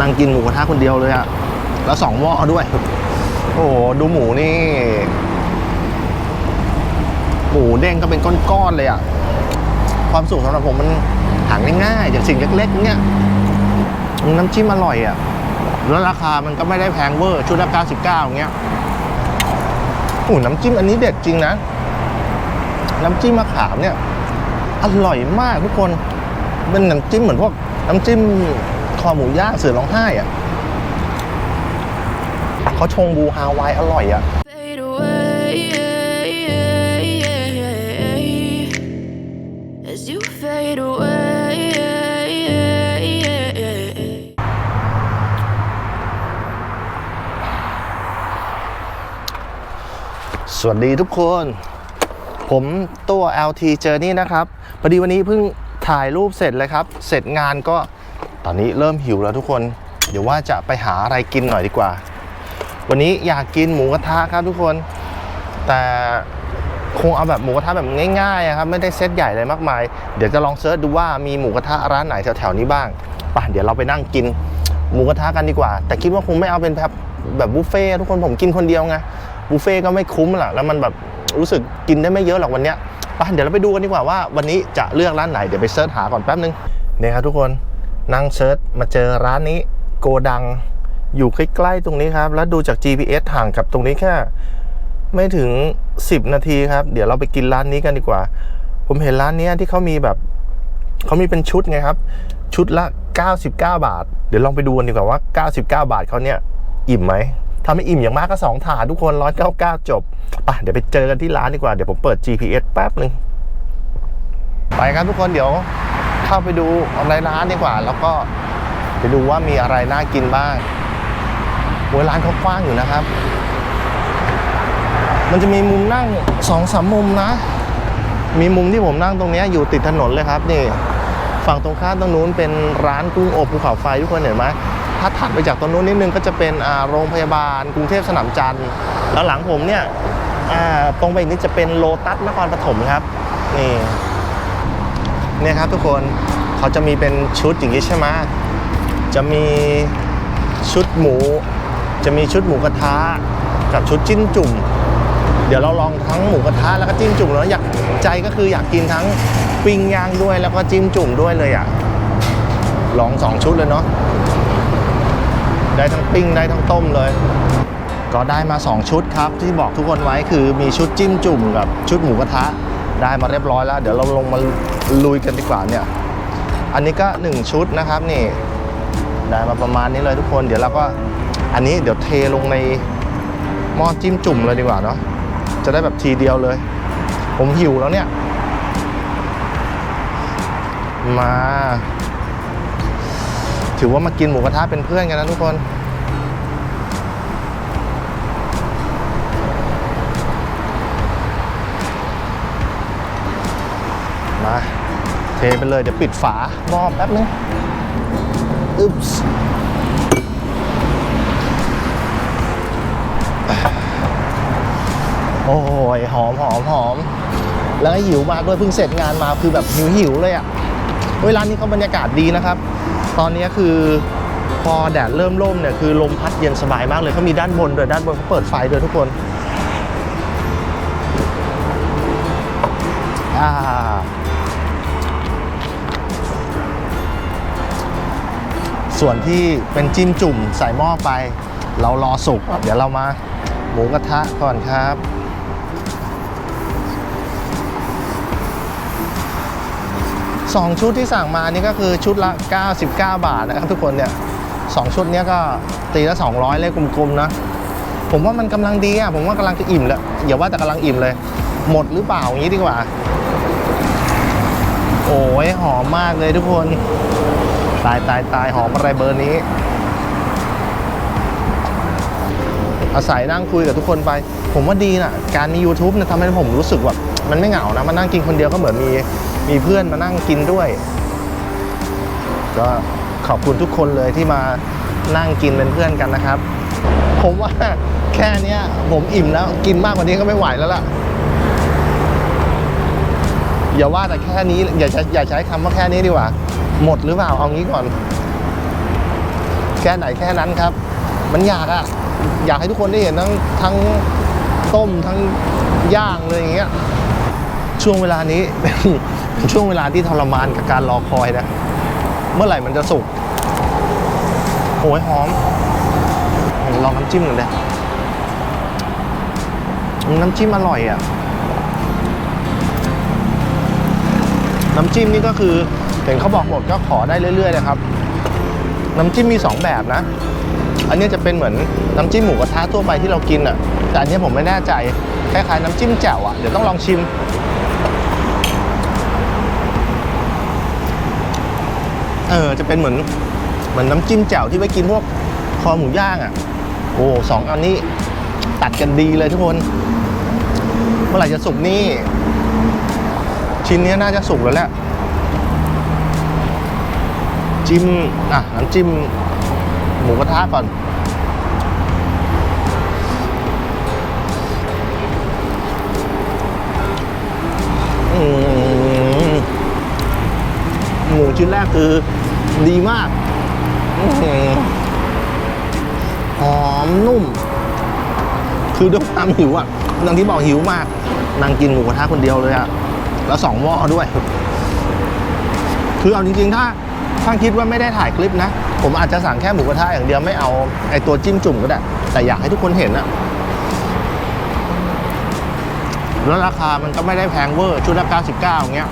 นั่งกินหมูกระทะคนเดียวเลยอะแล้วสองหม้อด้วย โอ้โหดูหมูนี่ หมูเด้งก็เป็นก้อนๆเลยอะความสุขสำหรับผมมันหาง่ายๆอย่างสิ่งเล็กๆเนี่ยน้ำจิ้มอร่อยอะแล้วราคามันก็ไม่ได้แพงเวอร์ชุดละ99อย่างเงี้ยโอ้น้ำจิ้มอันนี้เด็ดจริงนะ น้ำจิ้มมะขามเนี่ยอร่อยมากทุกคน เป็นน้ำจิ้มเหมือนพวกน้ำจิ้ม คอหมูย่างเสือร้องไห้อะเขาชงบูฮาวายอร่อยอะ Fade away as you fade away. สวัสดีทุกคน ผมตัว LT Journey นะครับ พอดีวันนี้เพิ่งถ่ายรูปเสร็จเลยครับ เสร็จงานก็ ตอนนี้เริ่มหิวแล้วทุกคน เดี๋ยวว่าจะไปหาอะไรกินหน่อยดีกว่า วันนี้อยากกินหมูกระทะครับทุกคน แต่คงเอาแบบหมูกระทะแบบง่ายๆครับไม่ได้เซตใหญ่เลยมากมาย เดี๋ยวจะลองเซิร์ชดูว่ามีหมูกระทะร้านไหนแถวๆนี้บ้างป่ะเดี๋ยวเราไปนั่งกินหมูกระทะกันดีกว่า แต่คิดว่าคงไม่เอาเป็นแบบแบบบุฟเฟ่ทุกคนผมกินคนเดียวไงบุฟเฟ่ก็ไม่คุ้มหรอกแล้วมันแบบรู้สึกกินได้ไม่เยอะหรอกวันเนี้ยไปเดี๋ยวเราไปดูกันดีกว่าว่าวันนี้จะเลือกร้านไหนเดี๋ยวไปเซิร์ชหาก่อนแป๊บนึงเนี่ยครับทุกคน นั่งเซิร์ชมาเจอร้านนี้โกดังอยู่ใกล้ๆตรงนี้ครับ แล้วดูจาก GPS ห่างกับตรงนี้แค่ ไม่ถึง 10 นาทีครับ เดี๋ยวเราไปกินร้านนี้กันดีกว่า ผมเห็นร้านนี้ที่เขามีแบบเขามีเป็นชุดไงครับ ชุดละ 99 บาท เดี๋ยวลองไปดูกันดีกว่าว่า 99 บาทเขาเนี่ย อิ่มไหมถ้าไม่อิ่มอย่างมากก็สองถาดทุกคน 199 จบไปเดี๋ยวไปเจอกันที่ร้านดีกว่า เดี๋ยวผมเปิด GPS แป๊บหนึ่งไปครับทุกคนเดี๋ยว เข้าไปดูในร้านดีกว่า แล้วก็ไปดูว่ามีอะไรน่ากินบ้างโอ้ยร้านเขากว้างอยู่นะครับ มันจะมีมุมนั่งสองสามมุมนะ มีมุมที่ผมนั่งตรงนี้อยู่ติดถนนเลยครับนี่ฝั่งตรงข้ามตรงนู้นเป็นร้านกุ้งอบภูเขาไฟทุกคนเห็นไหมถ้าถัดไปจากตรงนู้นนิดนึงก็จะเป็นโรงพยาบาล กรุงเทพสนามจันทร์แล้วหลังผมเนี่ยตรงไปอีกนิดจะเป็นโลตัสนครปฐมครับนี่ เนี่ยครับทุกคนเขาจะมีเป็นชุดอย่างนี้ใช่ไหมจะมีชุดหมู จะมีชุดหมูกระทะกับชุดจิ้นจุ่ม เดี๋ยวเราลองทั้งหมูกระทะแล้วก็จิ้มจุ่มแล้วอยากใจก็คืออยากกินทั้งปิ้งย่างด้วยแล้วก็จิ้มจุ่มด้วยเลยอะลองสองชุดเลยเนาะได้ทั้งปิ้งได้ทั้งต้มเลย ก็ได้มา 2 ชุดครับ ที่บอกทุกคนไว้คือมีชุดจิ้มจุ่มกับชุดหมูกระทะได้มาเรียบร้อยแล้ว เดี๋ยวเราลงมา ลุยกันดีกว่าเนี่ย อันนี้ก็ 1 ชุดนะครับนี่ได้มาประมาณนี้เลยทุกคน เดี๋ยวเราก็อันนี้เดี๋ยวเทลงในหม้อจิ้มจุ่มเลยดีกว่าเนาะจะได้แบบทีเดียวเลย ผมหิวแล้วเนี่ย มา ถือว่ามากินหมูกระทะเป็นเพื่อนกันนะทุกคน มา เท ไปเลยเดี๋ยวปิดฝาหม้อแป๊บนึงอึ๊บส์โอ้ยหอมหอมหอม แล้วก็หิวมากด้วยเพิ่งเสร็จงานมาคือแบบหิวหิวเลยอะ่ะเวลานี้เขาบรรยากาศดีนะครับ ตอนนี้คือพอแดดเริ่มร่มเนี่ยคือลมพัดเย็นสบายมากเลยเขามีด้านบนด้วยด้านบนเขาเปิดไฟด้วยทุกคนอ่า ส่วนที่เป็นจิ้มจุ่มใส่หม้อไป เรารอสุก เดี๋ยวเรามาหมูกระทะก่อนครับ สองชุดที่สั่งมานี่ก็คือชุดละ 99 บาทนะครับทุกคนเนี่ยสองชุดเนี้ยก็ตีละ 200 เลขกลมๆนะ ผมว่ามันกำลังดีอะ ผมว่ากำลังจะอิ่มแล้วอย่าว่าแต่กำลังอิ่มเลย หมดหรือเปล่าอย่างนี้ดีกว่า โอ้ยหอมมากเลยทุกคน ตายตายตายหอมอะไรเบอร์นี้ อาศัยนั่งคุยกับทุกคนไป ผมว่าดีนะการมี YouTube นี่ยทำให้ผมรู้สึกแบบมันไม่เหงานะมานั่งกินคนเดียวก็เหมือนมีมีเพื่อนมานั่งกินด้วย ก็ขอบคุณทุกคนเลยที่มานั่งกินเป็นเพื่อนกันนะครับ ผมว่าแค่นี้ผมอิ่มแล้วกินมากกว่านี้ก็ไม่ไหวแล้วล่ะ อย่าว่าแต่แค่นี้อย่าใช้อย่าใช้คำว่าแค่นี้ดีกว่า หมดหรือเปล่าเอางี้ก่อน แค่ไหนแค่นั้นครับ มันอยากอะอยากให้ทุกคนได้เห็นทั้งทั้งต้มทั้งย่างเลยอย่างเงี้ยช่วงเวลานี้เป็นช่วงเวลาที่ทรมานกับการรอคอยนะ เมื่อไหร่มันจะสุกโอ้ยหอมลองน้ำจิ้มหน่อยเลยน้ำจิ้มอร่อยอะ น้ำจิ้มนี่ก็คือเห็นเขาบอกหมดก็ขอได้เรื่อยๆนะครับ น้ำจิ้มมีสองแบบนะ อันนี้จะเป็นเหมือนน้ำจิ้มหมูกระทะทั่วไปที่เรากินอะ แต่อันนี้ผมไม่แน่ใจคล้ายๆน้ำจิ้มแจ่วอะเดี๋ยวต้องลองชิม เออจะเป็นเหมือนเหมือนน้ำจิ้มแจ่วที่ไว้กินพวกคอหมูย่างอะ โอ้สองอันนี้ตัดกันดีเลยทุกคน เมื่อไหร่จะสุกนี่ ชิ้นนี้น่าจะสุกแล้วแหละจิ้มอะน้ำจิ้มหมูกระทะก่อน หมูชิ้นแรกคือดีมากหอหอมนุ่ม คือด้วยความหิวอะนางที่บอกหิวมากนางกินหมูกระทะคนเดียวเลยอะ แล้วสองหม้อด้วย คือเอาจริงๆ ถ้าถ้าคิดว่าไม่ได้ถ่ายคลิปนะ ผมอาจจะสั่งแค่หมูกระทะอย่างเดียวไม่เอาไอตัวจิ้มจุ่มก็ได้ แต่อยากให้ทุกคนเห็นอะแล้วราคามันก็ไม่ได้แพงเวอร์ ชุดละ99อย่างเงี้ย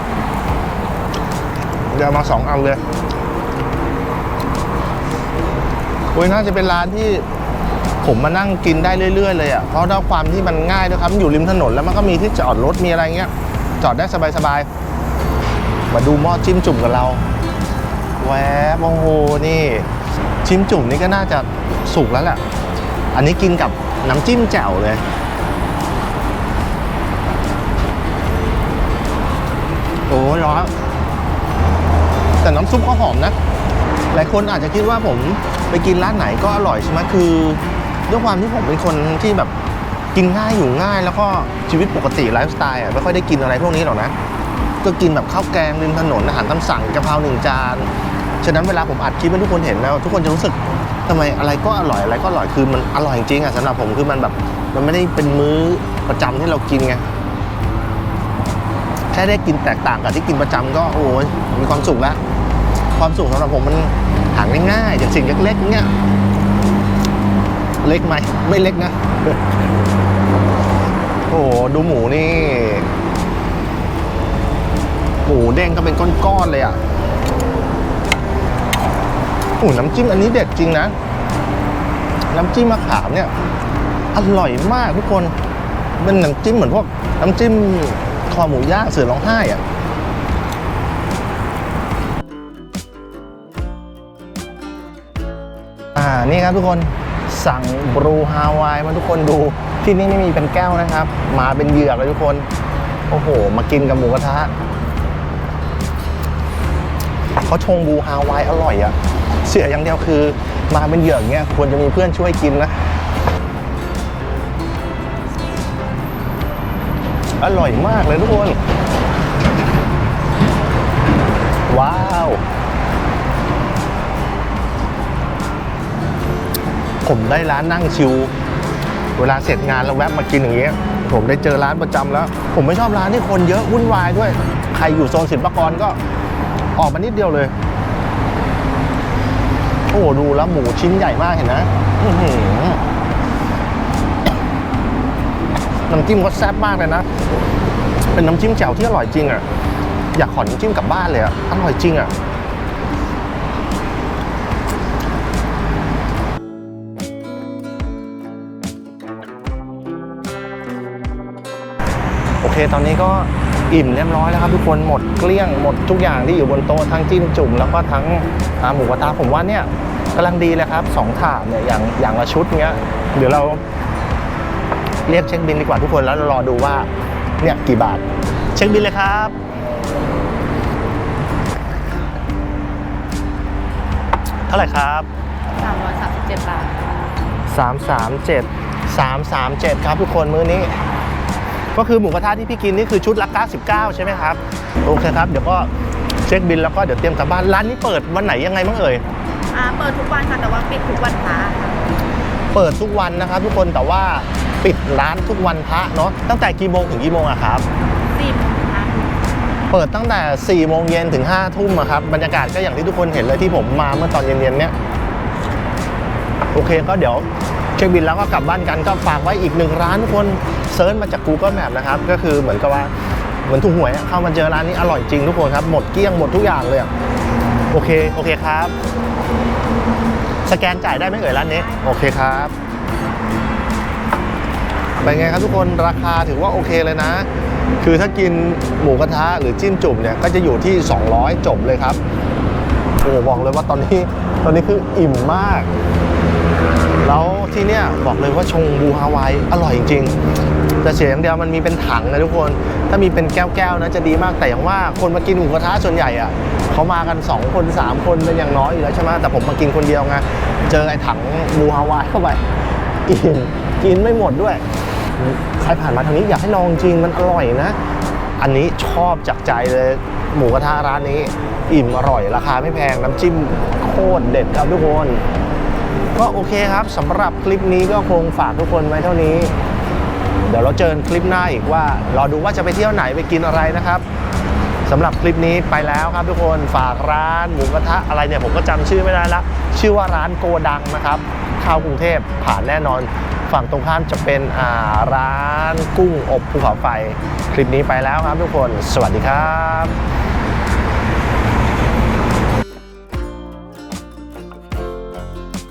เดี๋ยวมาสองอันเลยโอ้ยน่าจะเป็นร้านที่ผมมานั่งกินได้เรื่อย ๆ เลยอะ่ะ เพราะด้วยความที่มันง่ายด้วยครับ อยู่ริมถนนแล้วมันก็มีที่จอดรถมีอะไรเงี้ย จอดได้สบายๆ มาดูหม้อจิ้มจุ่มกับเรา แวบโอ้โหนี่จิ้มจุ่มนี่ก็น่าจะสุกแล้วแหละ อันนี้กินกับน้ำจิ้มแจ่วเลย โอ้ยร้อนแต่น้ำซุปก็หอมนะ หลายคนอาจจะคิดว่าผมไปกินร้านไหนก็อร่อยใช่ไหมคือด้วยความที่ผมเป็นคนที่แบบ กินง่ายอยู่ง่ายแล้วก็ชีวิตปกติไลฟ์สไตล์อะไม่ค่อยได้กินอะไรพวกนี้หรอกนะ ก็กินแบบข้าวแกงริมถนนอาหารตามสั่งกะเพราหนึ่งจาน ฉะนั้นเวลาผมอัดคลิปให้ทุกคนเห็นแล้ว ทุกคนจะรู้สึกทำไมอะไรก็อร่อยอะไรก็อร่อยคือมันอร่อยจริงอะสำหรับผมคือมันแบบมันไม่ได้เป็นมื้อประจำที่เรากินไงแค่ได้กินแตกต่างกับที่กินประจำก็โอ้ยมีความสุขแล้วความสุขสำหรับผมมันหาง่ายๆจากสิ่งเล็กๆเนี่ยเล็กไหมไม่เล็กนะ โอ้โหดูหมูนี่ หมูเด้งก็เป็นก้อนๆเลยอะโอ้น้ำจิ้มอันนี้เด็ดจริงนะ น้ำจิ้มมะขามเนี่ย อร่อยมากทุกคนเป็นน้ำจิ้มเหมือนพวกน้ำจิ้มคอหมูย่างเสือร้องไห้อะอ่านี่ครับทุกคน สั่งบรูฮาวายมาทุกคนดู ที่นี่ไม่มีเป็นแก้วนะครับ มาเป็นเหยือกเลยทุกคน โอ้โห มากินกับหมูกระทะเขาชงบรูฮาวายอร่อยอะเสียอย่างเดียวคือ มาเป็นเหยือกเงี้ยควรจะมีเพื่อนช่วยกินนะ อร่อยมากเลยทุกคน ว้าว ผมได้ร้านนั่งชิว เวลาเสร็จงานแล้วแวะมากินอย่างเงี้ยผมได้เจอร้านประจำแล้ว ผมไม่ชอบร้านที่คนเยอะวุ่นวายด้วย ใครอยู่โซนศิลปากรก็ออกมานิดเดียวเลย โอ้ดูแล้วหมูชิ้นใหญ่มากเห็นนะน้ำจิ้มก็แซ่บมากเลยนะ เป็นน้ำจิ้มแจ่วที่อร่อยจริงอะ อยากขอน้ำจิ้มกลับบ้านเลยอะ อร่อยจริงอะ ตอนนี้ก็อิ่มเรียบร้อยแล้วครับทุกคนหมดเกลี้ยงหมดทุกอย่างที่อยู่บนโต๊ะทั้งจิ้มจุ่มแล้วก็ทั้งอ่าหมูกระทะผมว่าเนี่ยกำลังดีเลยครับสองถาดเนี่ยอย่างอย่างละชุดเนี้ยเดี๋ยวเราเรียกเช็คบินดีกว่าทุกคนแล้วรอดูว่าเนี่ยกี่บาท เช็คบินเลยครับเท่าไหร่ครับ337บาท337 337 ครับทุกคนมื้อนี้ ก็คือหมูกระทะที่พี่กินนี่คือชุดละ 99 ใช่ไหมครับ โอเคครับ เดี๋ยวก็เช็คบินแล้วก็เดี๋ยวเตรียมกลับบ้าน ร้านนี้เปิดวันไหนยังไงบ้างเอ่ย อ่าอ่าเปิดทุกวันค่ะแต่ว่าปิดทุกวันพระค่ะเปิดทุกวันนะครับ ทุกคนแต่ว่าปิดร้านทุกวันพระเนาะ ตั้งแต่กี่โมงถึงกี่โมงอะครับสี่โมงถึงห้าทุ่มเปิดตั้งแต่4โมงเย็นถึง5ทุ่มอะครับ บรรยากาศก็อย่างที่ทุกคนเห็นเลยที่ผมมาเมื่อตอนเย็นๆเนี้ย โอเคก็เดี๋ยวเช็คบินแล้วก็กลับบ้านกันก็ฝากไว้อีกหนึ่งร้านคนเซิร์ชมาจาก Google Map นะครับ ก็คือเหมือนกับว่าเหมือนถูกหวยอะเข้ามาเจอร้านนี้อร่อยจริงทุกคนครับ หมดเกลี้ยงหมดทุกอย่างเลยอะโอเคโอเคครับ สแกนจ่ายได้ไหมเอ่ยร้านนี้ โอเคครับเป็นไงครับทุกคนราคาถือว่าโอเคเลยนะ คือถ้ากินหมูกระทะหรือจิ้มจุ่มเนี่ยก็จะอยู่ที่ 200 จบเลยครับโอ้หบอกเลยว่าตอนนี้ตอนนี้คืออิ่มมาก แล้วที่เนี่ยบอกเลยว่าชงบูฮาวายอร่อยจริงๆแต่เสียอย่างเดียวมันมีเป็นถังนะทุกคน ถ้ามีเป็นแก้วๆนะจะดีมากแต่อย่างว่าคนมากินหมูกระทะส่วนใหญ่อะเขามากัน 2 คน 3 คนเป็นอย่างน้อยอยู่แล้วใช่ไหมแต่ผมมากินคนเดียวไงเจอไอ้ถังบูฮาวายเข้าไปอิ่มกินไม่หมดด้วย ใครผ่านมาทางนี้อยากให้ลองจริงมันอร่อยนะ อันนี้ชอบจากใจเลยหมูกระทะร้านนี้ อิ่มอร่อยราคาไม่แพงน้ำจิ้มโคตรเด็ดครับทุกคน ก็โอเคครับสำหรับคลิปนี้ก็คงฝากทุกคนไว้เท่านี้ เดี๋ยวเราเจอกันคลิปหน้าอีกว่ารอดูว่าจะไปเที่ยวไหนไปกินอะไรนะครับสำหรับคลิปนี้ไปแล้วครับทุกคนฝากร้านหมูกระทะอะไรเนี่ยผมก็จำชื่อไม่ได้ละ ชื่อว่าร้านโกดังนะครับเข้ากรุงเทพผ่านแน่นอน ฝั่งตรงข้ามจะเป็นอ่าร้านกุ้งอบภูเขาไฟ คลิปนี้ไปแล้วครับทุกคน สวัสดีครับ